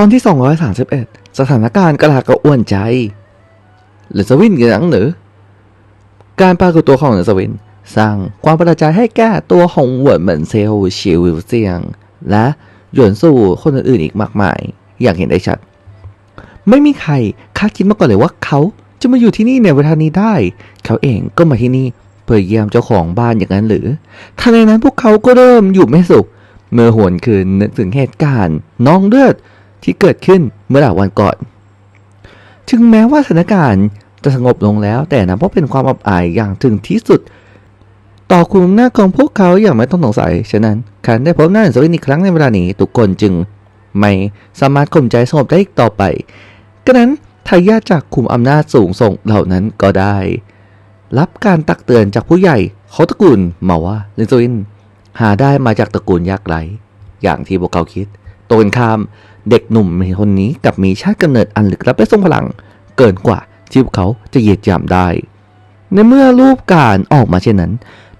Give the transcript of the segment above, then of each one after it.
ตอนที่ 231 สถานการณ์กระลากระอ้วนใจหรือสวินกันนังหรือ การปรากฏตัวของเหนือสวิน สร้างความประหลาดใจให้แก่ตัวของหวนเหมินเซลชิวิวเซียง และหยวนสู่คนอื่นๆอีกมากมาย อย่างเห็นได้ชัด ไม่มีใครคาดคิดมาก่อนเลยว่าเขาจะมาอยู่ที่นี่ในเวลานี้ได้ เขาเองก็มาที่นี่เพื่อเยี่ยมเจ้าของบ้านอย่างนั้นหรือทันใดนั้นพวกเขาก็เริ่มอยู่ไม่สุข เมื่อหวนคืนนึกถึงเหตุการณ์น้องเลือด ที่เกิดขึ้นเมื่อหลายวันก่อน ถึงแม้ว่าสถานการณ์จะสงบลงแล้ว แต่นับว่าะเป็นความอับอายอย่างถึงที่สุด ต่อคุณหน้าของพวกเขาอย่างไม่ต้องสงสัย ฉะนั้นการได้พบหน้าสวินอีกครั้งในเวลานี้ทุกคนจึงไม่สามารถข่มใจสงบได้อีกต่อไปก็นั้นทายาทจากคุมอำนาจสูงส่งเหล่านั้นก็ได้ รับการตักเตือนจากผู้ใหญ่เขาตระกูลมาว่าลินซวินหาได้มาจากตระกูลยากไร้อย่างที่พวกเขาคิดตรงกันข้าม เด็กหนุ่มคนนี้กลับมีชาติกำเนิดอันลึกลับและทรงพลัง เกินกว่าที่พวกเขาจะเหยียดหยามได้ ในเมื่อรูปการออกมาเช่นนั้น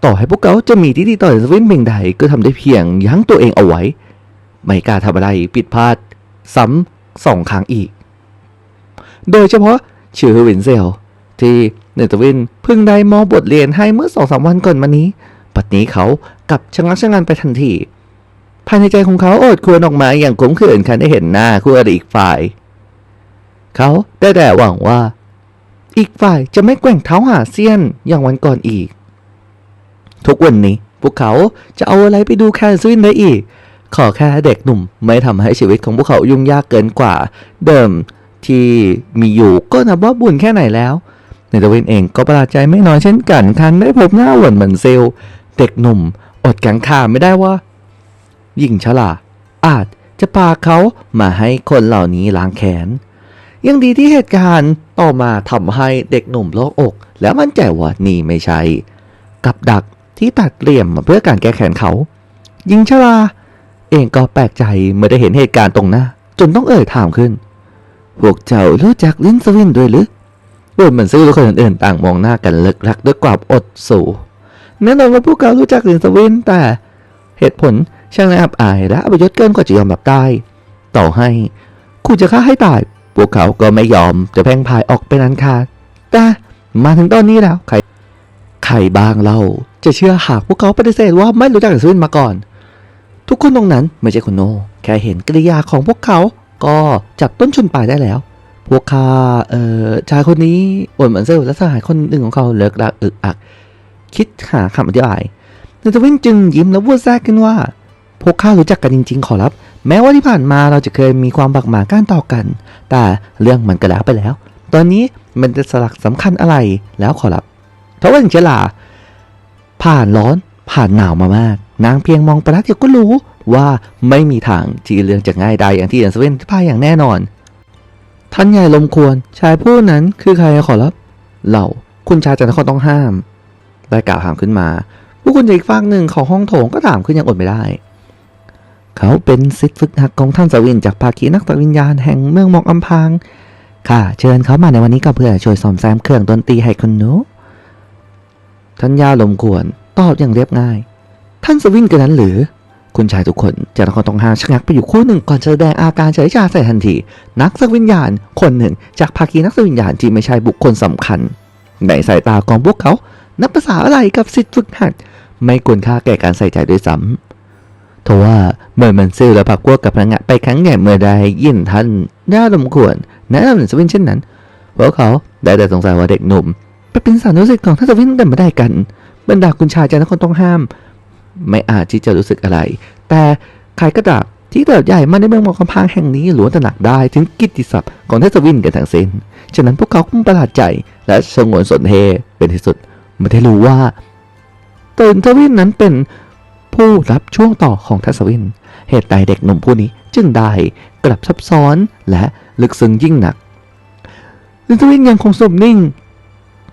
ต่อให้พวกเขาจะมีที่ดีต่อสวินเพียงใดก็ทำได้เพียงยั้งตัวเองเอาไว้ ไม่กล้าทำอะไรผิดพลาด ซ้ำสองครั้งอีก โดยเฉพาะชื่อวินเซล ที่เนตวินเพิ่งได้มอบบทเรียนให้เมื่อสองสามวันก่อนมานี้ปัดนี้เขากลับชะงักชะงันไปทันที ภายในใจของเขาโอดครวญออกมาอย่างขมขื่นคันได้เห็นหน้าคู่อริอีกฝ่าย เขาได้แต่หวังว่า อีกฝ่ายจะไม่แกว่งเท้าหาเซียนอย่างวันก่อนอีก ทุกวันนี้พวกเขาจะเอาอะไรไปดูแคนซินได้อีก ขอแค่เด็กหนุ่มไม่ทำให้ชีวิตของพวกเขายุ่งยากเกินกว่า เดิมที่มีอยู่ก็นับว่าบุญแค่ไหนแล้วในตะวินเองก็ประหลาดใจไม่น้อยเช่นกันคันได้พบหน้าหวนเหมือนเซลลเด็กหนุ่ม อดกังขาไม่ได้ว่า ยิ่งฉลาดอาจจะพาเขามาให้คนเหล่านี้ล้างแค้นยังดีที่เหตุการณ์ต่อมาทำให้เด็กหนุ่มโล่งอก แล้วมั่นใจว่านี่ไม่ใช่ กับดักที่ตัดเหลี่ยมเพื่อการแก้แค้นเขา ยิงชลา เองก็แปลกใจเมื่อได้เห็นเหตุการณ์ตรงหน้า จนต้องเอ่ยถามขึ้น พวกเจ้ารู้จักลินสวินด้วยหรือเวเหมือนซื้อคนอื่นๆต่างมองหน้ากันเลิกรักด้วยความอดสูแน่นอนว่าพวกเขารู้จักลินสวินแต่เหตุผล ช่างน่าอับอายและอับยศเกินกว่าจะยอมรับได้ ต่อให้คุณจะฆ่าให้ตาย พวกเขาก็ไม่ยอมจะแพ่งพายออกเป็นอันขาดแต่มาถึงตอนนี้แล้วใครใครบ้างเล่าจะเชื่อหากพวกเขาปฏิเสธว่าไม่รู้จักลินสวินมาก่อน ทุกคนตรงนั้นไม่ใช่คุณโนแค่เห็นกิริยาของพวกเขาก็จับต้นชนปลายได้แล้ว พวกข้าเอ่อชายคนนี้อวนเหมือนเซลและสหายคนหนึ่งของเขาเลิกรักอึกอัก คิดหาคำอธิบายนายทวินจึงยิ้มแล้วพูดแทรกขึ้นว่า พวกข้ารู้จักกันจริง ๆ ขอรับ แม้ว่าที่ผ่านมาเราจะเคยมีความบักหมาก้านต่อกัน แต่เรื่องมันก็แล้วไปแล้ว ตอนนี้มันจะสลักสำคัญอะไรแล้วขอรับเพราะว่าถึงเจลาผ่านร้อนผ่านหนาวมามาก นางเพียงมองประทักเดียวก็รู้ว่าไม่มีทางที่เรื่องจะง่ายได้อย่างที่เอ็นสเวนพ่ายอย่างแน่นอน ท่านใหญ่ลมควรชายผู้นั้นคือใครขอรับ เหล่าคุณชายจันทครต้องห้าม ได้กล่าวถามขึ้นมา ผู้คุณจากอีกฝั่งหนึ่งของห้องโถงก็ถามขึ้นอย่างอดไม่ได้ เขาเป็นศิษย์ฝึกหัดของท่านสวินจากภาคีนักตวิญญาณแห่งเมืองหมอกอำพาง ค่ะ เชิญเขามาในวันนี้ก็เพื่อช่วยซ่อมแซมเครื่องดนตรีให้คุณหนูท่านยาลมควรตอบอย่างเรียบง่าย ท่านสวินกันนั้นหรือ คุณชายทุกคนจะต้องต้องหาชะงักไปอยู่คู่หนึ่งก่อนจะแสดงอาการเฉยชาใส่ทันที นักสวิญญาณคนหนึ่งจากภาคีนักสวิญญาณที่ไม่ใช่บุคคลสำคัญ ในสายตาของพวกเขา นับภาษาอะไรกับสิทธิฝึกหัด ไม่ควรค่าแก่การใส่ใจด้วยซ้ำ ทว่าเมื่อมันซื้อและพักพวกกับพนักงานไปครั้งใหญ่เมื่อใดยินท่านน่าลำควรแนะนำสวินเช่นนั้นพวกเขาได้แต่สงสัยว่าเด็กหนุ่มไปเป็นสานุสิทธิ์ของท่านสวินแต่ไม่ได้กัน บรรดาคุณชายจะนักคนต้องห้าม ไม่อาจที่จะรู้สึกอะไร แต่ใครก็ตามที่เติบใหญ่มาในเมืองมอกคำพางแห่งนี้ล้วนตระหนักได้ถึงกิตติศัพท์ของเทศวินกันทั้งสิ้น ฉะนั้นพวกเขาคงประหลาดใจและสงวนสนเฮเป็นที่สุดไม่ได้รู้ว่าตนทวินนั้นเป็น ผู้รับช่วงต่อของทัศวิน เหตุใดเด็กหนุ่มผู้นี้จึงได้กลับซับซ้อนและลึกซึ้งยิ่งหนักทัศวินยังคงสมนิ่ง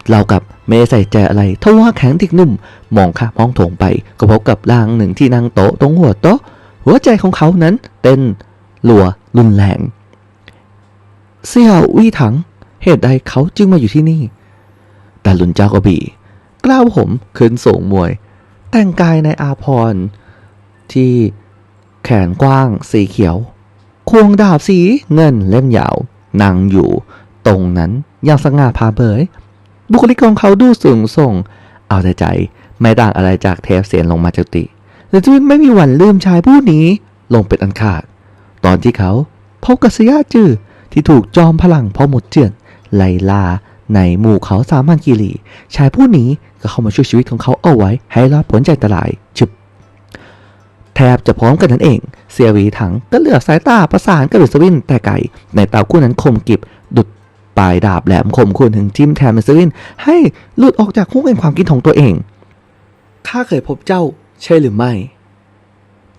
เรากับไม่ใส่ใจอะไรทว่าแข็งติกนุ่ม มองข้ามห้องโถงไปก็พบกับร่างหนึ่งที่นั่งโต๊ะตรงหัวโต๊ะ หัวใจของเขานั้นเต้นรัวรุนแรงเสี่ยววี่ถัง เหตุใดเขาจึงมาอยู่ที่นี่ แต่หลุนเจ้ากระบี่กล้าวผมขึ้นสูงมวย แต่งกายในอาพรที่แขนกว้างสีเขียว ควงดาบสีเงินเล่มยาวนั่งอยู่ ตรงนั้นอย่างสง่าผ่าเผย บุคลิกของเขาดูสูงส่ง เอาแต่ใจไม่ต่างอะไรจากเทปเสียนลงมาจาติแต่จวินไม่มีวันลืมชายผู้นี้ลงเป็นอันขาด ตอนที่เขาพบกัสยาจือที่ถูกจอมพลังพ่อหมดเจือนไล่ล่า ในหมู่เขาสามันกีรีชายผู้นี้ก็เข้ามาช่วยชีวิตของเขาเอาไว้ ให้รอดพ้นจากอันตรายฉึบแทบจะพร้อมกันนั่นเองเสียวีถังก็เหลือบสายตาประสานกับบิสวินแต่ไกลในตาคู่นั้นคมกริบดุดปลายดาบแหลมคมควรถึงจิ้มแทนบิสวิน ให้หลุดออกจากหุ้งแห่งความคิดของตัวเองข้าเคยพบเจ้าใช่หรือไม่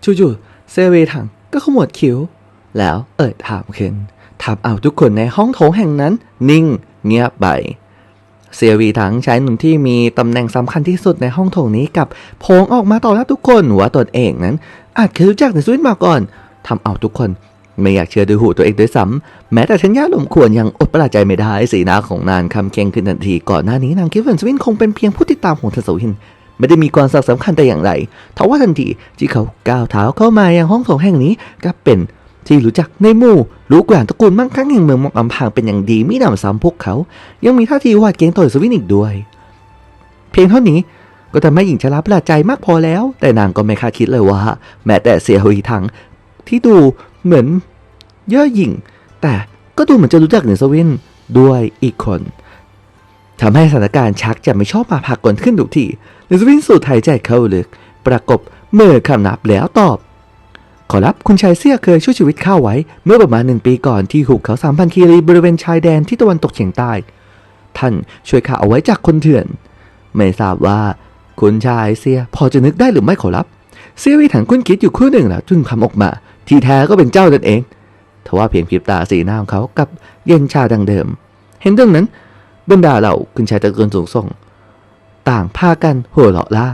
จู่ๆเซเวถังก็ขมวดคิ้ว แล้วเอ่ยถามขึ้นทำเอาทุกคนในห้องโถงแห่งนั้น นิ่ง เงียบไปเสียวีถังชายหนุ่มที่มีตำแหน่งสำคัญที่สุดในห้องโถงนี้กับโพงออกมาต่อหน้าทุกคนว่าตนเองนั้น อาจเคยรู้จักในสวิตมาก่อนทำเอาทุกคนไม่อยากเชื่อด้วยหูตัวเองด้วยซ้ำแม้แต่ชัญญาลมควรยังอดประหลาดใจไม่ได้สีหน้าของนางคำเคียงขึ้นทันทีก่อนหน้านี้นางคิดว่าสวินคงเป็นเพียงผู้ติดตามของทัศวินไม่ได้มีความสำคัญแต่อย่างไรทว่าทันทีที่เขาก้าวเท้าเข้ามายังห้องโถงแห่งนี้ก็เป็น ที่รู้จักในหมู่รู้กว่นตระกูลมั่งคั่งแห่งเมืองมองอำพางเป็นอย่างดีมิหนำซ้ำพวกเขา ยังมีท่าทีหวาดเกรงต่อสวินอีกด้วย เพียงเท่านี้ก็ทำให้หญิงชราประหลาดใจมากพอแล้ว แต่นางก็ไม่คาดคิดเลยว่า แม้แต่เสียหุยถังที่ดูเหมือนเย่อหยิ่ง แต่ก็ดูเหมือนจะรู้จักเหนือสวินด้วยอีกคนทำให้สถานการณ์ชักจะไม่ชอบมาพากลขึ้นทุกทีเหนือสวินสูดหายใจเข้าลึกประกบเมื่อคำนับแล้วตอบ ขอรับคุณชายเสี่ยเคยช่วยชีวิตข้าไว้ เมื่อประมาณหนึ่งปีก่อนที่หุบเขาสามพันคีรีบริเวณชายแดนที่ตะวันตกเฉียงใต้ ท่านช่วยข้าเอาไว้จากคนเถื่อน ไม่ทราบว่า คุณชายเสียพอจะนึกได้หรือไม่ขอรับ เสียวิถังคุ้นคิดอยู่ครู่หนึ่งแล้วจึงคำออกมา ที่แท้ก็เป็นเจ้านั่นเองทว่าเพียงพริบตาสีหน้าของเขากับเย็นชาดังเดิม เห็นดังนั้นบรรดาเหล่าคุณชายตะเกินสูงส่ง ต่างพากันหัวเราะล่า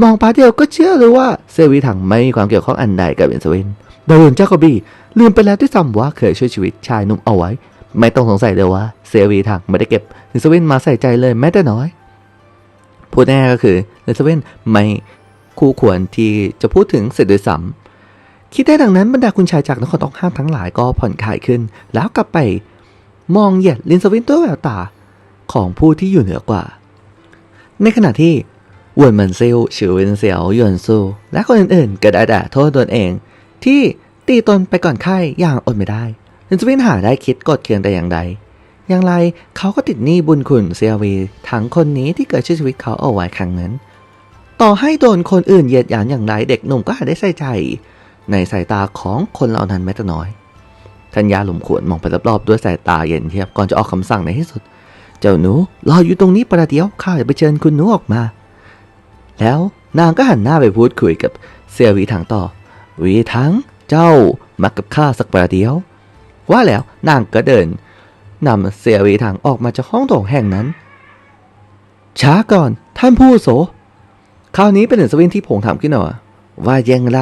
มองปาเดียวก็เชื่อเลยว่าเซวิถังไม่มีความเกี่ยวข้องอันใดกับเบนสเวนโดยเจ้ากบีลืมไปแล้วด้วยซ้ำว่าเคยช่วยชีวิตชายหนุ่มเอาไว้ ไม่ต้องสงสัยเลยว่าเซวีถังไม่ได้เก็บเบนสเวนมาใส่ใจเลยแม้แต่น้อยพูดแน่ก็คือเบนสเวนไม่คู่ควรที่จะพูดถึงเสร็จโดยซ้ำคิดได้ดังนั้นบรรดาคุณชายจากนครต้องห้ามทั้งหลายก็ผ่อนคลายขึ้น แล้วกลับไปมองเหยียดลินสเวนตัวแววตาของผู้ที่อยู่เหนือกว่า ในขณะที่ หวนเหมินซิลฉิววินเสียวหยวนซูและคนอื่นๆ ก็ได้ด่โทษตนเอง ที่ตีตนไปก่อนไข้อย่างอดไม่ได้ลินสเวนหาได้คิดกดเคืองแต่อย่างใด อย่างไรเขาก็ติดหนี้บุญคุณเซียวีทั้งคนนี้ที่เกิดชื่อชีวิตเขาเอาไว้ครั้งนั้น ต่อให้โดนคนอื่นเหยียดหยามอย่างไรเด็กหนุ่มก็หาได้ใส่ใจ ในสายตาของคนเหล่านั้นแม้แต่น้อยทัญญาหลุมขวนมองไปรอบๆด้วยสายตาเย็นเทียบก่อนจะออกคำสั่งในที่สุด เจ้าหนูรออยู่ตรงนี้ประเดี๋ยวข้าจะไปเชิญคุณหนูออกมา แล้วนางก็หันหน้าไปพูดคุยกับเซียวีถังต่อ วีถังเจ้ามากับข้าสักประเดี๋ยว ว่าแล้วนางก็เดินนำเซียวีถังออกมาจากห้องโถงแห่งนั้น ช้าก่อนท่านผู้โส คราวนี้เป็นหนึ่งสวินที่ผงถามขึ้นมาว่าอย่างไร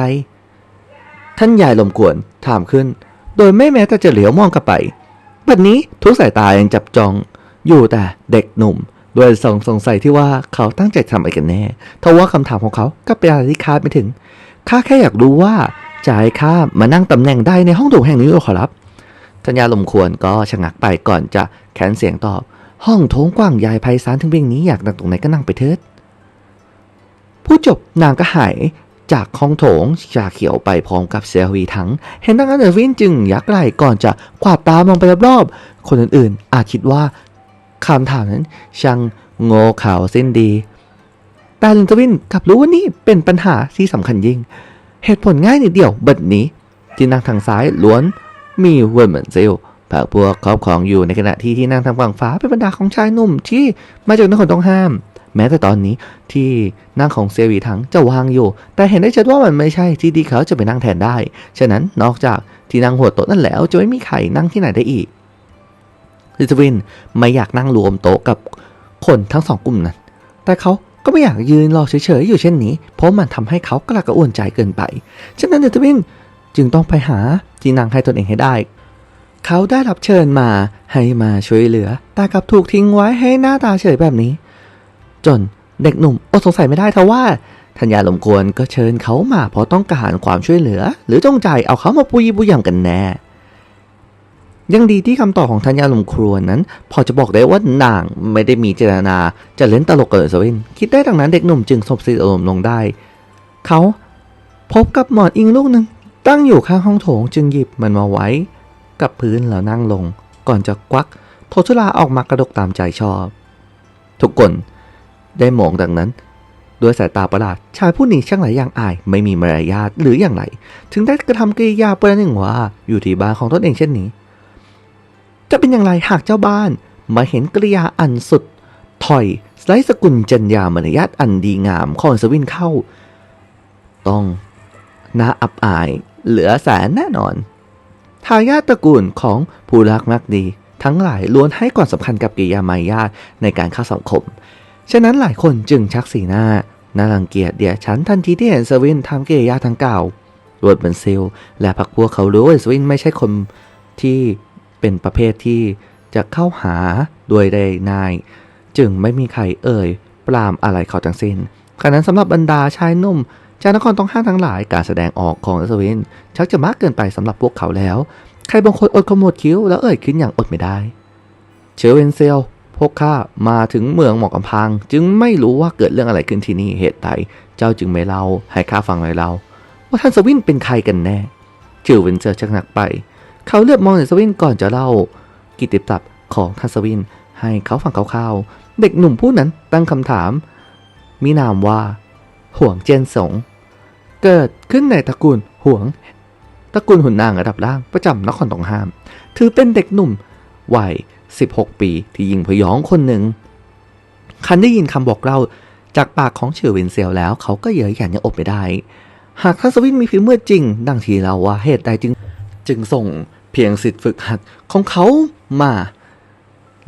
ท่านยายลมกวนถามขึ้น โดยไม่แม้แต่จะเหลียวมองกลับไปบัดนี้ทุกสายตายังจับจองอยู่แต่เด็กหนุ่ม ด้วยสองสงสัยที่ว่าเขาตั้งใจทำอะไรกันแน่ทว่าคำถามของเขาก็เป็นอะไรที่คาดไม่ถึง ข้าแค่อยากรู้ว่าจะให้ข้ามานั่งตำแหน่งใดในห้องโถงแห่งนี้หรือขอรับทัญญาลมควรก็ชะงักไปก่อนจะแขนเสียงตอบ ห้องโถงกว้างใหญ่ไพศาลถึงเพียงนี้อยากนั่งตรงไหนก็นั่งไปเถิดผู้จบนางก็หายจากห้องโถงชาเขียวไปพร้อมกับเซลวีทั้ง เห็นดังนั้นเอวินจึงยักไหล่ก่อนจะกวาดตามองไปรอบๆคนอื่นๆ อาจคิดว่า คำถามนั้นช่างโง่เขลาเส้นดี แต่ลินทวินกลับรู้ว่านี่เป็นปัญหาที่สำคัญยิ่ง เหตุผลง่ายนิดเดียวบัดนี้ที่นั่งทางซ้ายล้วนมีเวิร์เหมือนเซลพรรคพวกครอบครองอยู่ในขณะที่ที่นั่งทางฝั่งฟ้าเป็นบรรดาของชายหนุ่มที่มาจากนครต้องห้าม แม้แต่ตอนนี้ที่นั่งของเซวีถังจะวางอยู่ แต่เห็นได้ชัดว่ามันไม่ใช่ที่ดีเขาจะไปนั่งแทนได้ ฉะนั้นนอกจากที่นั่งหัวโต๊ะนั่นแล้วจะไม่มีใครนั่งที่ไหนได้อีก ลิซวินไม่อยากนั่งรวมโต๊ะกับคนทั้งสองกลุ่มนั้น แต่เขาก็ไม่อยากยืนรอเฉยๆอยู่เช่นนี้ เพราะมันทำให้เขากระกระอ่วนใจเกินไป ฉะนั้นลิซวินจึงต้องไปหาที่นั่งให้ตนเองให้ได้ เขาได้รับเชิญมาให้มาช่วยเหลือ แต่กลับถูกทิ้งไว้ให้หน้าตาเฉยแบบนี้ จนเด็กหนุ่มอดสงสัยไม่ได้ทว่าทัญญาลมกวนก็เชิญเขามาเพราะต้องการความช่วยเหลือ หรือจงใจเอาเขามาปุยบุยยำกันแน่ ยังดีที่คำตอบของธัญญาลมครัวนั้น พอจะบอกได้ว่านางไม่ได้มีเจตนา จะเล่นตลกกับอัศวินคิดได้ดังนั้นเด็กหนุ่มจึงสบสติอารมณ์ลงได้ เขาพบกับหมอนอิงลูกหนึ่งตั้งอยู่ข้างห้องโถงจึงหยิบมันมาไว้ กับพื้นแล้วนั่งลง ก่อนจะควักโทชุลาออกมากระดกตามใจชอบ ทุกคนได้มองดังนั้น ด้วยสายตาประหลาด ชายผู้นี้ช่างหลายอย่างอาย ไม่มีมารยาทหรืออย่างไร ถึงได้กระทำกิริยาประหนึ่งว่า อยู่ที่บ้านของตนเองเช่นนี้ จะเป็นอย่างไรหากเจ้าบ้าน มาเห็นกริยาอันสุด ถอยไร้สกุลจัญญามารยาทอันดีงามของสวินเข้า ต้องน่าอับอายเหลือแสนแน่นอน ทายาทตระกูลของผู้รักมักดี ทั้งหลายล้วนให้ความสำคัญกับกิริยามายาทในการเข้าสังคม ฉะนั้นหลายคนจึงชักสีหน้าน่ารังเกียจเดียฉันทันทีที่เห็นสวินทำกิริยาทั้งเก่ารวดเป็นซิลและพักพวกเขารู้ว่าสวินไม่ใช่คนที่ เป็นประเภทที่จะเข้าหาด้วยได้ง่าย จึงไม่มีใครเอ่ย ปรามอะไรเขาทั้งสิ้นขณะนั้นสำหรับบรรดาชายนุ่มจากนครต้องห้ามทั้งหลายการแสดงออกของอัศวินชักจะมากเกินไปสำหรับพวกเขาแล้ว ใครบางคนอดขมวดคิ้วแล้วเอ่ยขึ้นอย่างอดไม่ได้ เชอเวนเซลพวกข้ามาถึงเมืองหมอกกำพัง จึงไม่รู้ว่าเกิดเรื่องอะไรขึ้นที่นี่เหตุใดเจ้าจึงไม่เล่าให้ข้าฟังเลยเล่าว่าท่านสวินเป็นใครกันแน่เชอเวนเซลชักหนักไป เขาเลือกมองท่านสวินก่อนจะเล่า กิตติศัพท์ของท่านสวินให้เขาฟังคร่าวๆ เด็กหนุ่มผู้นั้นตั้งคำถาม มีนามว่า ห่วงเจนสง เกิดขึ้นในตระกูลห่วง ตระกูลหุ่นนางระดับล่างประจำนครตองห้าม ถือเป็นเด็กหนุ่มวัย 16 ปีที่ยิงพยองคนหนึ่ง คันได้ยินคำบอกเล่าจากปากของเฉอเวนเซียวแล้ว เขาก็เย้ยหยันยังอบไม่ได้ หากทัศวินมีฝีมือจริง ดังที่เราว่าเหตุใดจึง จึงส่งเพียงสิทธิ์ฝึกหัดของเขามา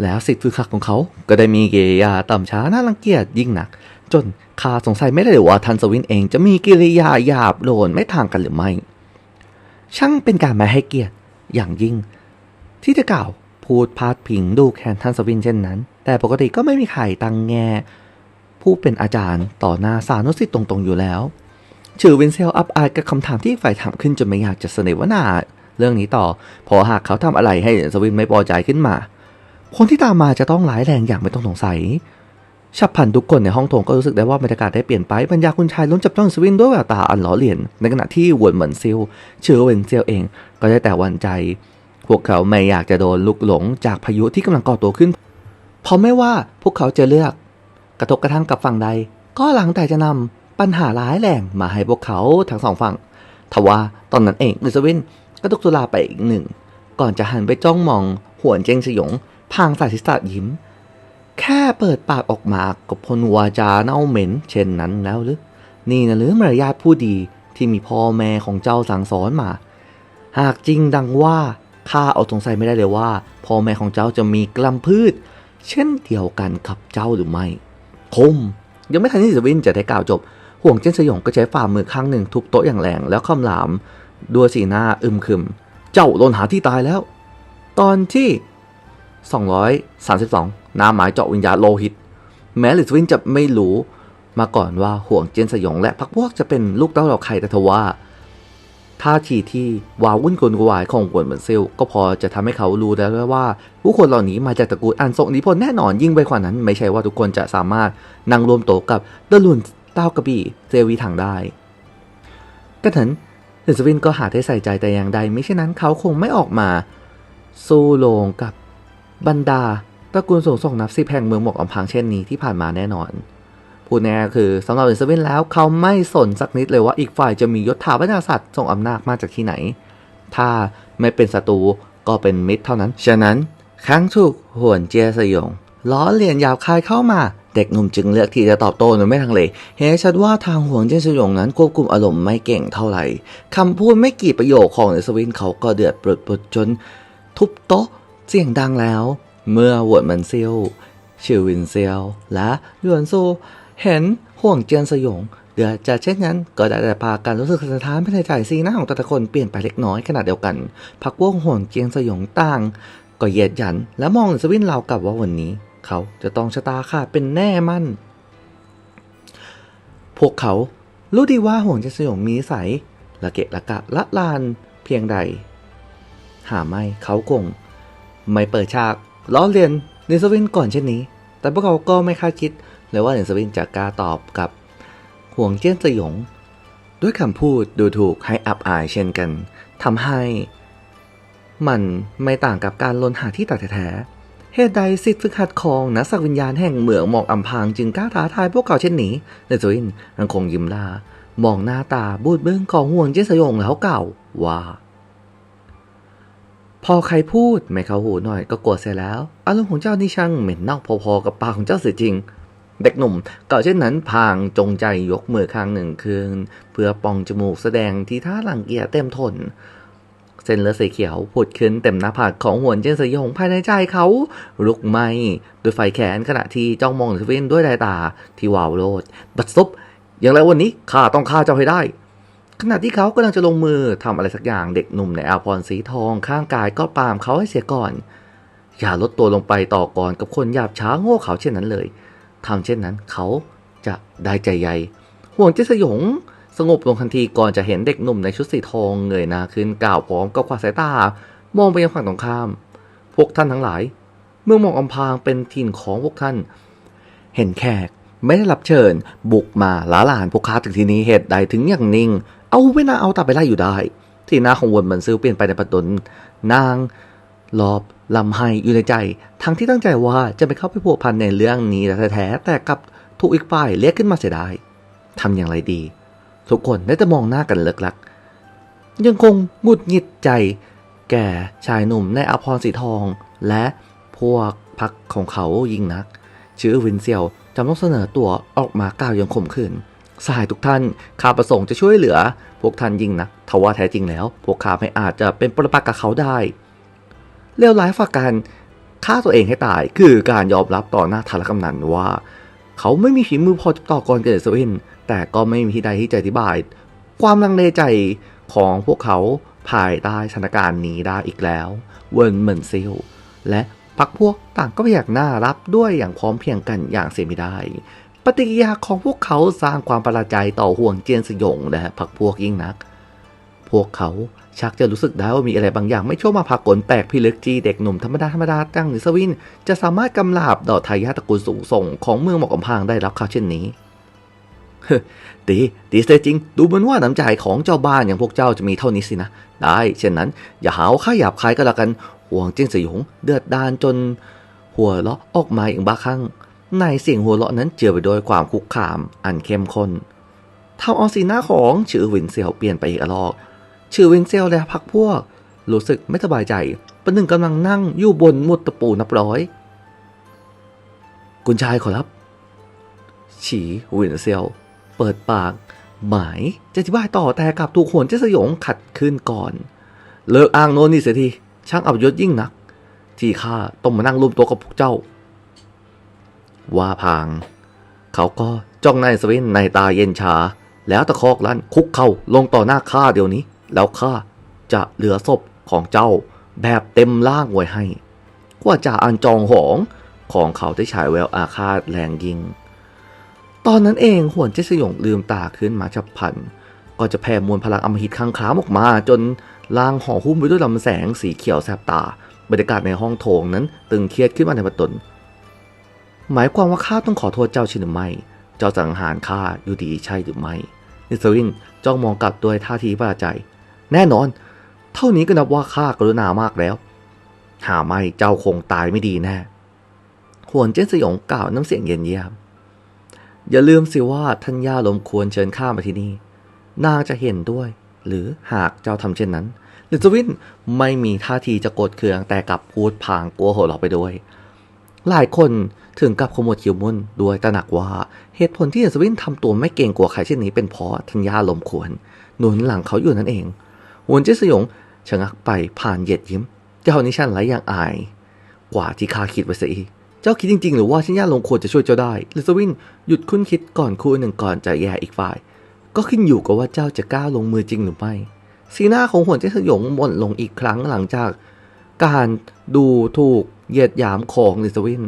แล้วสิทธิ์ฝึกหัดของเขา ก็ได้มีเกิริยาต่ำช้าน่ารังเกียจยิ่งหนัก จนข้าสงสัยไม่ได้เลยว่าทันสวินเองจะมีกิริยาหยาบโลนไม่ทางกันหรือไม่ ช่างเป็นการไม่ให้เกียรติอย่างยิ่ง ที่จะกล่าวพูดพาดพิงดูแคนทันสวินเช่นนั้น แต่ปกติก็ไม่มีใครตั้งแง่ผู้เป็นอาจารย์ต่อหน้าสานุสิตตรงๆอยู่แล้ว ชื่อวินเซลอับอายกับคำถามที่ฝ่ายถามขึ้นจนไม่อยากจะเสนอว่านา เรื่องนี้ต่อ พอหากเขาทำอะไรให้สวินไม่พอใจขึ้นมา คนที่ตามมาจะต้องร้ายแรงอย่างไม่ต้องสงสัยฉับพลันทุกคนในห้องโถงก็รู้สึกได้ว่าบรรยากาศได้เปลี่ยนไปบรรยาคุณชายล้นจับจ้องสวินด้วยแววตาอันล้อเลียน ในขณะที่หวนเหมือนซิลเชื่อเวนเซลเอง ก็ได้แต่วันใจ พวกเขาไม่อยากจะโดนลุกหลงจากพายุที่กำลังก่อตัวขึ้น เพราะไม่ว่าพวกเขาจะเลือก กระทบกระทั่งกับฝั่งใด ก็หลังแต่จะนำปัญหาร้ายแรงมาให้พวกเขาทั้งสองฝั่งทว่าตอนนั้นเองอิสวิน ก็ตุกตุลาไปอีกหนึ่ง ก่อนจะหันไปจ้องมอง หวนเจงสยง พางสายศีรษะยิ้ม แค่เปิดปากออกมาก็พลวาจาเน่าเหม็น เช่นนั้นแล้วหรือ นี่นะหรือมารยาทผู้ดีที่มีพ่อแม่ของเจ้าสั่งสอนมา หากจริงดังว่าข้าเอาสงสัยไม่ได้เลยว่าพ่อแม่ของเจ้าจะมีกลัมพืช เช่นเดียวกันกับเจ้าหรือไม่คมยังไม่ทันที่สวินจะได้กล่าวจบ ห่วงเจนสยองก็ใช้ฝ่ามือข้างหนึ่งทุบโต๊ะอย่างแรงแล้วคำราม ด้วยสีหน้าอึมครึม เจ้าโดนหาที่ตายแล้ว ตอนที่ 232 น้ำหมายเจาะวิญญาณโลหิต แม้ลิสวินจะไม่รู้มาก่อนว่าห่วงเจนสยองและพักพวกจะเป็นลูกเต้าเราใครแต่ทว่าท่าทีที่วาวุ่นกลวายของกวนเหมือนเซลก็พอจะทำให้เขารู้แล้วว่า ผู้คนเหล่านี้มาจากตระกูลอันทรงอิทธิพลแน่นอนยิ่งไปกว่านั้น ไม่ใช่ว่าทุกคนจะสามารถนั่งรวมโต๊ะกับเดลุนเต้ากระบี่เซวีถังได้ก็ถึ งลิสวินก็หาได้ใส่ใจแต่อย่างใดไม่เช่นนั้นเขาคงไม่ออกมา สู้โลงกับบรรดาตระกูลสูงส่งนับสิบแห่งเมืองหมอกอำพังเช่นนี้ที่ผ่านมาแน่นอน พูดแน่คือสำหรับลิสวินแล้วเขาไม่สนสักนิดเลยว่าอีกฝ่ายจะมียศถาบรรดาศักดิ์ทรงอำนาจมาจากที่ไหน ถ้าไม่เป็นศัตรูก็เป็นมิตรเท่านั้น ฉะนั้นครั้งถูกหวนเจียสยองล้อเลียนหยาบคายเข้ามา เด็กหนุ่มจึงเลือกที่จะตอบโต้โดยไม่ทังเลเห็นชัดว่าทางหวงเจียสยองนั้นควบคุมอารมณ์ไม่เก่งเท่าไหร่คำพูดไม่กี่ประโยคของลิสวินเขาก็เดือดปรุดปรุดจน ทุบโต๊ะเสียงดังแล้ว เมื่อหวนมันเซียวชิวินเซียวและหยวนซูเห็นห่วงเจียนสยองเดือดจะเช่นนั้นก็ได้แต่พากันรู้สึกสะท้านภายในใจซีหน้าของแต่ละคนเปลี่ยนไปเล็กน้อยขนาดเดียวกันพักพวกห่วงเจียนสยองต่าง ก็เหยียดหยันและมองสวินเรากลับว่าวันนี้ เขาจะต้องชะตาขาดเป็นแน่มั่น พวกเขารู้ดีว่าห่วงเจียนสยองมีนิสัยละเกะละกะละลานเพียงใด หาไม่เขาคงไม่เปิดฉากล้อเลียนเนสวินก่อนเช่นนี้ แต่พวกเขาก็ไม่คาดคิดเลยว่าเนสวินจะกล้าตอบกับห่วงเจี้ยนสยง ด้วยคำพูดดูถูกให้อับอายเช่นกันทำให้ มันไม่ต่างกับการลนหาที่ตัดแท้ เหตุใดสิทธิ์ฝึกหัดของนักสักวิญญาณแห่งเหมืองหมอกอำพางจึงกล้าท้าทายพวกเขาเช่นนี้เนสวินยังคงยิ้มลามองหน้าตาบูดเบิ้องของห่วงเจนสยงแล้วกล่าว่า พอใครพูดไม่เข้าหูหน่อยก็โกรธเสียแล้ว อารมณ์ของเจ้านี่ช่างเหม็นเน่าพอๆกับปากของเจ้าเสียจริง เด็กหนุ่มเก่าเช่นนั้นพางจงใจยกมือข้างหนึ่งขึ้นเพื่อปองจมูกแสดงที่ท่ารังเกียจเต็มทน เส้นเลือดสีเขียวผุดขึ้นเต็มหน้าผากของหวนเจนสยองภายในใจเขาลุกไหม้ด้วยไฟแขนขณะที่จ้องมองทวินด้วยสายตาที่วาวโรดบัดซบอย่างไรวันนี้ข้าต้องฆ่าเจ้าให้ได้ ขณะที่เขากำลังจะลงมือทำอะไรสักอย่างเด็กหนุ่มในอาพรสีทองข้างกายก็ปามเขาให้เสียก่อน อย่าลดตัวลงไปต่อก่อนกับคนหยาบช้าโง่เขาเช่นนั้นเลยทำเช่นนั้นเขาจะได้ใจใหญ่ห่วงเจสยง สงบลงทันทีก่อนจะเห็นเด็กหนุ่มในชุดสีทองเงยหน้าขึ้นกล่าวพร้อมกับควาสายตามองไปยังฝั่งตรงข้าม พวกท่านทั้งหลาย เมื่อมองอำพางเป็นถิ่นของพวกท่าน เห็นแขกไม่ได้รับเชิญ บุกมาล้าลานพวกข้าถึงที่นี้เหตุใดถึงอย่างนิ่ง เอาเวลาเอาตาไปไล่อยู่ได้ ที่หน้าของวนเหมือนซื้อเปลี่ยนไปในประดนนางรอบลำไห้อยู่ในใจ ทั้งที่ตั้งใจว่าจะไปเข้าไปพัวพันในเรื่องนี้แท้แต่กลับถูกอีกฝ่ายเรียกขึ้นมาเสียดายทำอย่างไรดี ทุกคนได้แต่มองหน้ากันเลิกลัก ยังคงหงุดหงิดใจ แก่ชายหนุ่มในอภรณ์สีทอง และพวกพักของเขายิ่งนัก ชื่อวินเซียวจำต้องเสนอตัวออกมากล่าวยังข่มขืนสหายทุกท่านข้าประสงค์จะช่วยเหลือ พวกท่านยิ่งนักทว่าแท้จริงแล้ว พวกข้าไม่อาจจะเป็นปรปักษ์กับเขาได้เลวร้ายฝ่าการฆ่าตัวเองให้ตาย คือการยอมรับต่อหน้าทารกำนันว่า เขาไม่มีฝีมือพอจะต่อกรเกิดสวินแต่ก็ไม่มีที่ใดที่จะอธิบาย ความลังเลใจของพวกเขาภายใต้สถานการณ์นี้ได้อีกแล้วเวิร์นเหมินซิลและพักพวกต่างก็พยักหน้ารับด้วยอย่างพร้อมเพรียงกันอย่างเสียไม่ได้ ปฏิกิริยาของพวกเขาสร้างความประหลาดใจต่อห่วงเจียนสยงและพักพวกยิ่งนัก พวกเขา ชักจะรู้สึกได้ว่ามีอะไรบางอย่างไม่ชั่วมาพากลแปลกพิลึกจีเด็กหนุ่มธรรมดาธรรมดาตั้งนิสวิน จะสามารถกำลาบดอกทายาตระกูลสูงส่งของเมืองหมอกกำพางได้รับข่าวเช่นนี้เฮ้ดีดีเสียจริง ดูเหมือนว่าน้ำใจของเจ้าบ้านอย่างพวกเจ้าจะมีเท่านี้สินะ ได้ เช่นนั้น อย่าหาว่าข้าหยาบคายก็แล้วกัน ห่วงเจิ้งสยงเดือดดานจน หัวเราะออกมาอย่างบ้าคลั่งในเสียงหัวเราะนั้นเจือไปด้วยความคุกคาม อันเข้มข้นทำเอาสีหน้าของชื่อวินเซียวเปลี่ยนไปอีกรอบ ชื่อวินเซลและพักพวก รู้สึกไม่สบายใจประหนึ่งกำลังนั่งอยู่บนมุดตะปูนับร้อยคุณชายขอรับ ฉีวินเซล เปิดปาก หมายจะอธิบายต่อแต่กลับถูกโหวนเจสยงขัดขึ้นก่อน เลิกอ้างโน่นนี่เสียทีช่างอับยศยิ่งนัก ที่ข้าต้องมานั่งรวมตัวกับพวกเจ้า ว่าพาง เขาก็จ้องนายสวินในตาเย็นชา แล้วตะคอกลั่นคุกเข่าลงต่อหน้าข้าเดี๋ยวนี้ แล้วข้าจะเหลือศพของเจ้าแบบเต็มร่างไว้ให้ กว่าจ่าอันจองหองของเขาได้ฉายแววอาฆาตแรงยิง ตอนนั้นเองหวนเจสยงลืมตาขึ้นมาฉับพลัน ก็จะแผ่มวลพลังอมหิตข้างคล้ามออกมา จนล่างห่อหุ้มไปด้วยลำแสงสีเขียวแสบตา บรรยากาศในห้องโถงนั้นตึงเครียดขึ้นมาในประตนหมายความว่าข้าต้องขอโทษเจ้าใช่หรือไม่ เจ้าสังหารข้าอยู่ดีใช่หรือไม่นิสวินจ้องมองกลับด้วยท่าทีประหลาดใจ แน่นอน เท่านี้ก็นับว่าข้ากรุณามากแล้ว หาไม่เจ้าคงตายไม่ดีแน่หวนเจนสยองกล่าวน้ำเสียงเย็นเยียบอย่าลืมสิว่าท่านย่าลมควรเชิญข้ามาที่นี่ นางจะเห็นด้วย หรือหากเจ้าทำเช่นนั้นนิสวินไม่มีท่าทีจะโกรธเคืองแต่กลับพูดพางกลัวหัวเราไปด้วย หลายคนถึงกับขมวดคิ้วมุนด้วยตระหนักว่าเหตุผลที่อัศวินทำตัวไม่เก่งกว่าใครเช่นนี้เป็นเพราะทัญญาลมควรหนุนหลังเขาอยู่นั่นเอง วนเจสยงชะงักไปผ่านเหยียดยิ้ม เจ้านิชันไรอย่างอาย กว่าที่ข้าคิดไว้ซะอีก เจ้าคิดจริงๆ หรือว่าทัญญาลมควรจะช่วยเจ้าได้ลิสวินหยุดคุ้นคิดก่อนคู่หนึ่งก่อนจะแย่อีกฝ่าย ก็ขึ้นอยู่กับว่าเจ้าจะกล้าลงมือจริงหรือไม่ สีหน้าของหวนเจสยงหม่นลงอีกครั้งหลังจาก การดูถูกเหยียดหยามของลิสวิน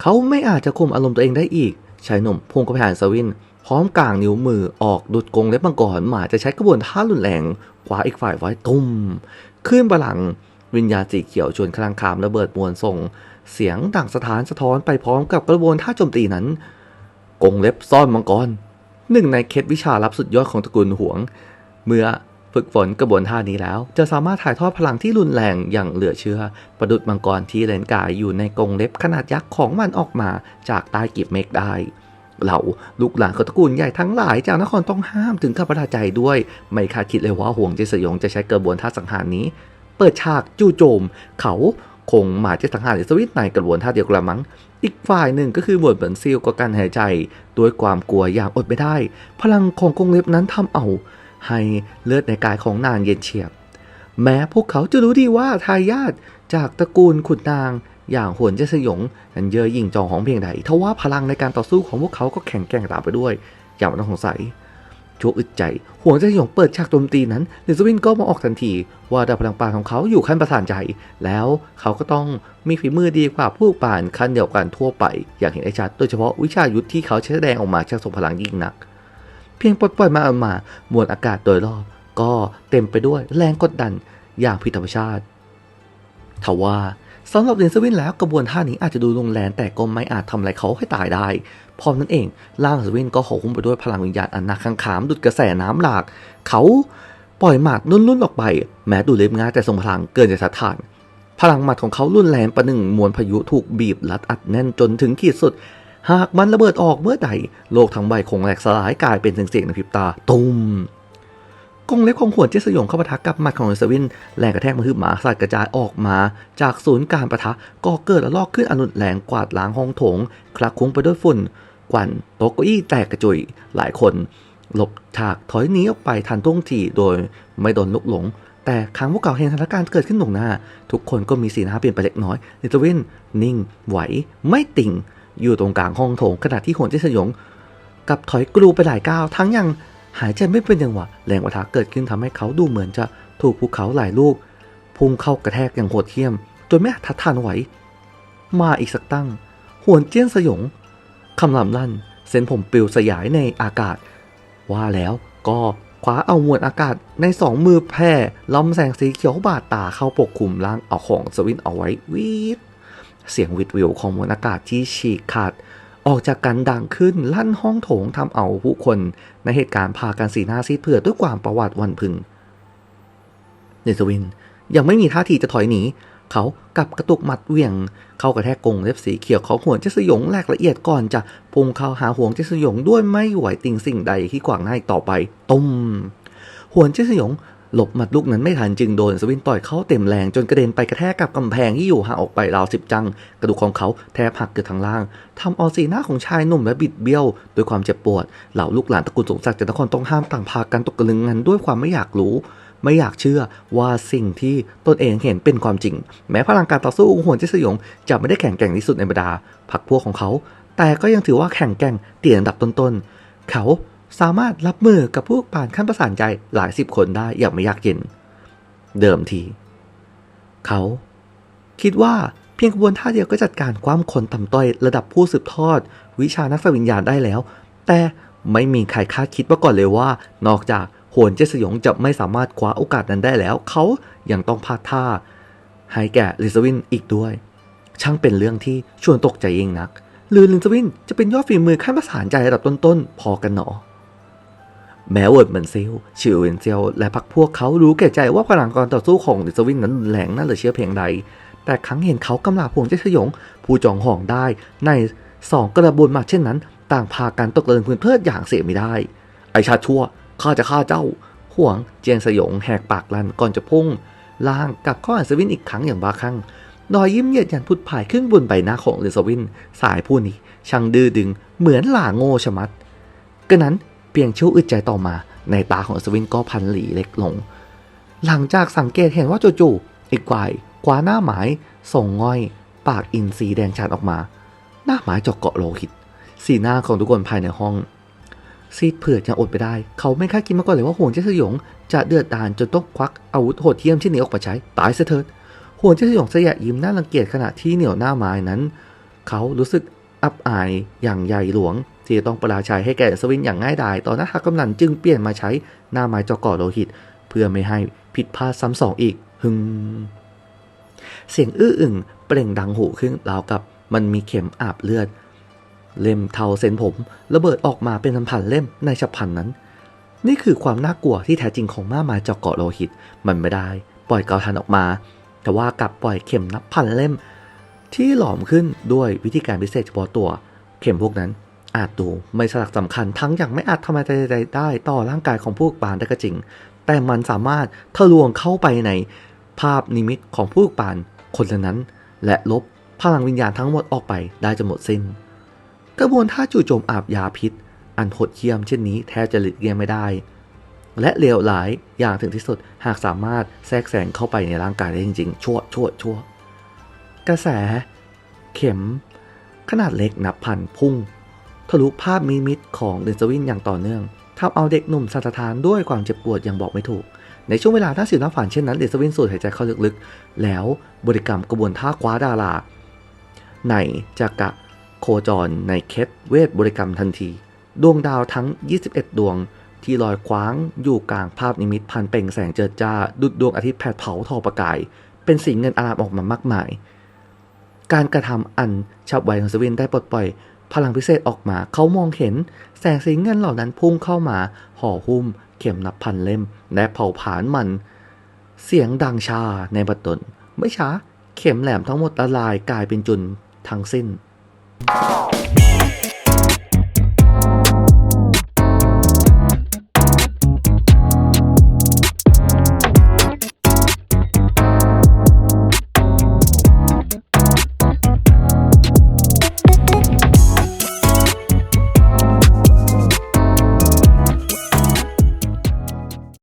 เขาไม่อาจจะคุมอารมณ์ตัวเองได้อีกชายหนุ่มพุ่งกระแผ่านสวินพร้อมกลางนิ้วมือออกดุดกรงเล็บมังกรหมาจะใช้กระบวนท่ารุนแรง คว้าอีกฝ่ายไว้ตุ้มขึ้นบาลังวิญญาณสีเขียวชวนคลังคามระเบิดมวลส่ง เสียงดังสถานสะท้อนไปพร้อมกับกระบวนท่าโจมตีนั้น กงเล็บซ่อนมังกรหนึ่งในเคล็ดวิชาลับสุดยอดของตระกูลหวง เมื่อฝึกฝนกระบวนท่านี้แล้ว จะสามารถถ่ายทอดพลังที่รุนแรงอย่างเหลือเชื่อ ประดุดมังกรที่เลนกายอยู่ในกรงเล็บขนาดยักษ์ของมันออกมาจากใต้กีบเมฆได้ เหล่าลูกหลานของตระกูลใหญ่ทั้งหลายจากนครต้องห้ามถึงกับประทับใจด้วย ไม่คาดคิดเลยว่าห่วงเจสยงจะใช้กระบวนท่าสังหารนี้ เปิดฉากจู่โจม เขาคงมาจะสังหารอิสวิตในกระบวนท่าเดียวกันมั้ง อีกฝ่ายหนึ่งก็คือหมวดเหมือนซิลก็การหายใจด้วยความกลัวอย่างอดไม่ได้ พลังของกรงเล็บนั้นทำเอา ให้เลือดในกายของนางเย็นเฉียบ แม้พวกเขาจะรู้ดีว่าทายาทจากตระกูลขุนนาง อย่างหวนเจสยงนั้นเย่อหยิ่งจองของเพียงใดทว่าพลังในการต่อสู้ของพวกเขาก็แข็งแกร่งตามไปด้วย อย่าไม่ต้องสงสัยชั่วอึดใจหวงเจสยงเปิดฉากโจมตีนั้นลิซวินก็มาออกทันที ว่าดาบพลังปานของเขาอยู่ขั้นประสานใจ แล้วเขาก็ต้องมีฝีมือดีกว่าผู้ป่านขั้นเดียวกันทั่วไป อย่างเห็นได้ชัดโดยเฉพาะวิชายุทธที่เขาใช้แสดงออกมาช่างทรงพลังยิ่งนัก เพียงปลดปล่อยมาเอามามวลอากาศโดยรอบ ก็เต็มไปด้วยแรงกดดันอย่างผิดธรรมชาติทว่า สำหรับเรนซวินแล้วกระบวนท่านี้อาจจะดูรุนแรงแต่ก็ไม่อาจทำอะไรเขาให้ตายได้ พร้อมนั้นเองร่างสวินก็ห่อหุ้มไปด้วยพลังวิญญาณอันหนักขังขามดุดกระแสน้ำหลาก เขาปล่อยหมัดนุ่นๆออกไป แม้ดูเล็บง่ายแต่ทรงพลังเกินจะสะทานพลังหมัดของเขารุนแรงประหนึ่งมวลพายุถูกบีบรัดอัดแน่นจนถึงขีดสุด หากมันระเบิดออกเมื่อใด โลกทั้งใบคงแหลกสลายกลายเป็นเสียงๆในพริบตา ตุ้ม กงเล็บของขวนเจสยงเข้าปะทะกับหมัดของเซวินแรงกระแทกมาฮึบหมาสาดกระจายออกมา จากศูนย์การประทะก็เกิดระลอกขึ้นอนุนแรงกวาดล้างห้องโถงคลักคุ้งไปด้วยฝุ่นกวันโต๊ะเก้าอี้แตกกระจุยหลายคนหลบฉากถอยหนีออกไปทันท่วงทีโดยไม่โดนลุกหลง แต่ครั้งพวกเขาเห็นสถานการณ์เกิดขึ้นตรงหน้า ทุกคนก็มีสีหน้าเปลี่ยนไปเล็กน้อยเรนซวิน นิ่ง ไหว ไม่ติ่ง อยู่ตรงกลางห้องโถงขณะที่ขวนเจสยงกับถอยกลูไปหลายก้าวทั้งยัง หายใจไม่เป็นจังหวะแรงปะทะเกิดขึ้นทำให้เขาดูเหมือนจะถูกภูเขาหลายลูกพุ่งเข้ากระแทกอย่างโหดเหี้ยม จนไม่ทัดทานไหว มาอีกสักตั้ง หวนเจี้ยนสยงคำลำลั่น เส้นผมปลิวสยายในอากาศ ว่าแล้วก็คว้าเอามวลอากาศในสองมือแพร่ล้อมแสงสีเขียวบาดตาเข้าปกคลุมร่างเอาของสวินเอาไว้วีดเสียงวิดวิวของมวลอากาศที่ฉีกขาด ออกจากกันดังขึ้นลั่นห้องโถงทำเอาผู้คน ในเหตุการณ์พากันสีหน้าซีดเผือดด้วยความประวัติวันพึงเนสวินยังไม่มีท่าทีจะถอยหนี เขากับกระตุกหมัดเวี่ยง เข้ากระแทกกงเล็บสีเขียวของห่วงเจสยงแหลกละเอียดก่อนจะพุ่งเข้าหาห่วงเจสยงด้วยไม่ไหวติงสิ่งใดที่ขวางหน้าอีกต่อไปตุ้มห่วงเจสยง หลบหมัดลูกนั้นไม่ทันจึงโดนสวินต่อยเข้าเต็มแรงจนกระเด็นไปกระแทกกับกำแพงที่อยู่ห่างออกไปราวสิบจัง กระดูกของเขาแทบหักเกือบทั้งล่างทำเอาสีหน้าของชายหนุ่มและบิดเบี้ยวด้วยความเจ็บปวด เหล่าลูกหลานตระกูลสมศักดิ์จากนครต้องห้ามต่างพากันตกตะลึงงันด้วยความไม่อยากรู้ ไม่อยากเชื่อว่าสิ่งที่ตนเองเห็นเป็นความจริง แม้พลังการต่อสู้ของหวนเจสยงจะไม่ได้แข็งแกร่งที่สุดในบรรดาพรรคพวกของเขา แต่ก็ยังถือว่าแข็งแกร่งเตี่ยอันดับต้นๆเขา สามารถรับมือกับพวกป่านขั้นประสานใจหลายสิบคนได้อย่างไม่ยากเย็น เดิมที เขาคิดว่าเพียงกระบวนท่าเดียวก็จัดการความคนต่ำต้อยระดับผู้สืบทอด วิชานักสวิญญาณได้แล้ว แต่ไม่มีใครคาดคิดมาก่อนเลยว่า นอกจากโหวนเจสยงจะไม่สามารถคว้าโอกาสนั้นได้แล้ว เขายังต้องพลาดท่า ให้แก่ลิซวินอีกด้วย ช่างเป็นเรื่องที่ชวนตกใจเองนัก หรือลิซวินจะเป็นยอดฝีมือขั้นประสานใจระดับต้นๆ พอกันหนอ แม้เวิร์ดเหมือนเซลชิวเวนเซลและพักพวกเขารู้แก่ใจว่าพลังการต่อสู้ของลิซวินนั้นรุนแรงน่าเหลือเชื่อเพียงใด แต่ครั้งเห็นเขากำลาพวงเจสยง ผู้จองห่องได้ ในสองกระบวนมาเช่นนั้น ต่างพากันตกเลินพื้นเพลิดอย่างเสียไม่ได้ ไอชาชั่วข้าจะฆ่าเจ้าห่วงเจียนสยองแหกปากลันก่อนจะพุ่งล่างกับข้ออัศวินอีกครั้งอย่างบ้าคลั่งรอยยิ้มเยียดยันพุดผายขึ้นบนใบหน้าของเลสวิน สายผู้นี้ช่างดื้อดึงเหมือนหล่าโง่ชะมัดก็นั้น เพียงชั่วอึดใจต่อมา ในตาของอัศวินก็พันหลีเล็กลง หลังจากสังเกตเห็นว่าจู่ๆอีกฝ่ายคว้าหน้าหมาย ส่งง่อย ปากอินทรีแดงฉานออกมา หน้าหมายจกเกาะโลหิต สีหน้าของทุกคนภายในห้อง ซีดเผือดยังอดไปได้ เขาไม่คาดคิดมาก่อนเลยว่าโหนเจสยง จะเดือดดานจนต้องควักอาวุธโหดเหี้ยมเช่นนี้ออกมาใช้ ตายซะเถิดโหนเจสยงสยะยิ้มหน่ารังเกียจขณะที่เหนียวหน้าไม้นั้น เขารู้สึกอับอายอย่างใหญ่หลวง ที่จะต้องประราชัยให้แก่สวินอย่างง่ายดายตอนนั้นฮักกำนันจึงเปลี่ยนมาใช้หน้าไม้จอกเกาะโลหิต เพื่อไม่ให้ผิดพลาดซ้ำสองอีกหึงเสียงอื้ออึงเปล่งดังหูขึ้นราวกับมันมีเข็มอาบเลือด เล่มเทาเส้นผม ระเบิดออกมาเป็นพันเล่มในฉับพลันนั้น นี่คือความน่ากลัวที่แท้จริงของม้าไม้เจาะกาะโลหิต มันไม่ได้ปล่อยเกาทันออกมา แต่ว่ากลับปล่อยเข็มนับพันเล่ม ที่หลอมขึ้นด้วยวิธีการพิเศษเฉพาะตัว เข็มพวกนั้น อาจดูไม่สลักสำคัญทั้งอย่างไม่อาจทำอะไรใดๆได้ต่อร่างกายของผู้ปานได้ก็จริง แต่มันสามารถทะลวงเข้าไปในภาพนิมิตของผู้ปานคนนั้น และลบพลังวิญญาณทั้งหมดออกไปได้จนหมดสิ้น กระบวนท่าจู่โจมอาบยาพิษ อันโหดเหี้ยมเช่นนี้แทบจะหลีกเลี่ยงไม่ได้ และเลวร้ายอย่างถึงที่สุดหากสามารถแทรกแซงเข้าไปในร่างกายได้จริงๆชั่วชั่วชั่วกระแส เข็ม ขนาดเล็กนับพันพุ่ง ทะลุภาพมิมิตของเดนซวินอย่างต่อเนื่องทำเอาเด็กหนุ่มสันสะทานด้วยความเจ็บปวดอย่างบอกไม่ถูก ในช่วงเวลาท่าสิวน้ำฝันเช่นนั้นเดนซวินสูดหายใจเข้าลึกๆ แล้วบริกรรมกระบวนท่าคว้าดาราในจักระโคจรในเคสเวทบริกรรมทันที ดวงดาวทั้ง 21 ดวงที่ลอยคว้างอยู่กลางภาพนิมิตพันเปล่งแสงเจิดจ้าดุดดวงอาทิตย์แผดเผาทอประกาย เป็นสีเงินอารามออกมามากมาย การกระทำอันฉับไวของสวินได้ปลดปล่อย พลังพิเศษออกมาเขามองเห็นแสงสีเงินเหล่านั้นพุ่งเข้ามา ห่อหุ้ม เข็มนับพันเล่ม และเผาผลาญมัน เสียงดังชาในบัดดลไม่ช้า เข็มแหลมทั้งหมดละลายกลายเป็นจุนทั้งสิ้น